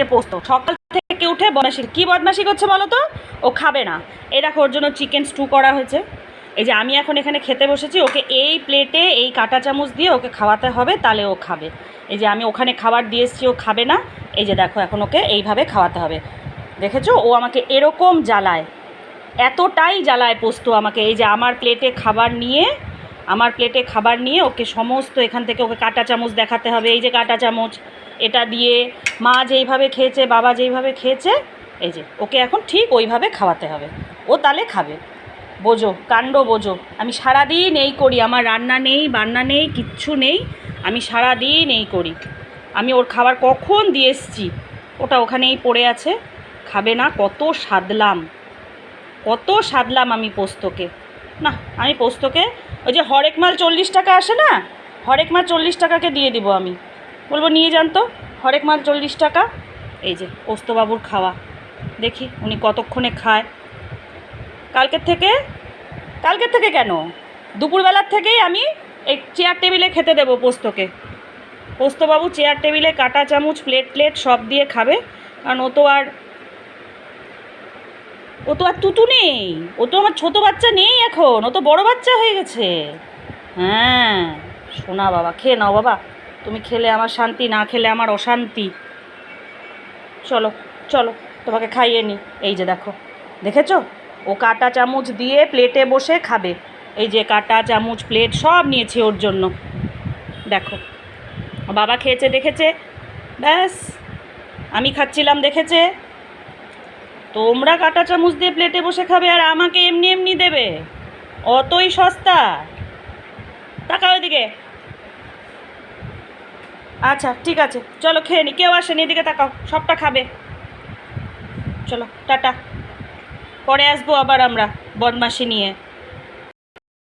যে পোস্ত। সকাল থেকে উঠে বদমাসি কী বদমাসি করছে বলো তো? ও খাবে না। দেখো, ওর জন্য চিকেন স্টু করা হয়েছে। এই যে আমি এখন এখানে খেতে বসেছি, ওকে এই প্লেটে এই কাঁটা চামচ দিয়ে ওকে খাওয়াতে হবে, তাহলে ও খাবে। এই যে আমি ওখানে খাবার দিয়ে এসেছি, ও খাবে না। এই যে দেখো, এখন ওকে এইভাবে খাওয়াতে হবে। দেখেছ? ও আমাকে এরকম জ্বালায়। এতটাই জ্বালায় পোস্ত আমাকে। এই যে আমার প্লেটে খাবার নিয়ে আমার প্লেটে খাবার নিয়ে ওকে সমস্ত এখান থেকে ওকে কাঁটা চামচ দেখাতে হবে। এই যে কাঁটা চামচ, এটা দিয়ে মা যেইভাবে খেয়েছে, বাবা যেইভাবে খেয়েছে, এই যে, ওকে এখন ঠিক ওইভাবে খাওয়াতে হবে। ও তাহলে খাবে। বোঝো, কাণ্ড বোঝো। আমি সারাদিন এই করি, আমার রান্না নেই, বান্না নেই, কিচ্ছু নেই, আমি সারাদিন এই করি। আমি ওর খাবার কখন দিয়ে এসছি, ওটা ওখানেই পড়ে আছে। খাবে না, কত সাদলাম। কত সাদলাম আমি পোস্তকে। না, আমি পোস্তকে, ওই যে হরেক মাল চল্লিশ টাকা আসে না, হরেক মাল চল্লিশ টাকাকে দিয়ে দিব আমি। বলব নিয়ে যান তো, হরেক মাল চল্লিশ টাকা। এই যে পোস্তবাবুর খাওয়া, দেখি উনি কতক্ষণে খায়। কালকের থেকে কালকের থেকে কেন? দুপুরবেলার থেকেই আমি এই চেয়ার টেবিলে খেতে দেবো পোস্তকে। পোস্তবাবু চেয়ার টেবিলে কাঁটা চামচ, প্লেট প্লেট সব দিয়ে খাবে, কারণ ও তো আর ও তো আর তুতু নেই। ও তো আমার ছোটো বাচ্চা নেই এখন। ও তো বড় বাচ্চা হয়ে গেছে। হ্যাঁ শোনা বাবা, খেয়ে নাও বাবা। তুমি খেলে আমার শান্তি, না খেলে আমার অশান্তি। চলো চলো, তোমাকে খাইয়ে নি। এই যে দেখো, দেখেছ? ও কাটা চামচ দিয়ে প্লেটে বসে খাবে। এই যে কাটা চামচ প্লেট সব নিয়েছে ওর জন্য। দেখো, বাবা খেয়েছে, দেখেছে? ব্যাস, আমি খাচ্ছিলাম, দেখেছে? তোমরা কাঁটা চামচ দিয়ে প্লেটে বসে খাবে আর আমাকে এমনি এমনি দেবে। অতই সস্তা। তাকাও এদিকে আচ্ছা ঠিক আছে। চলো খেয়ে নি। কেউ আসেনি, এদিকে তাকাও। সবটা খাবে। চলো, টাটা। পরে আসব আবার আমরা বদমাসি নিয়ে।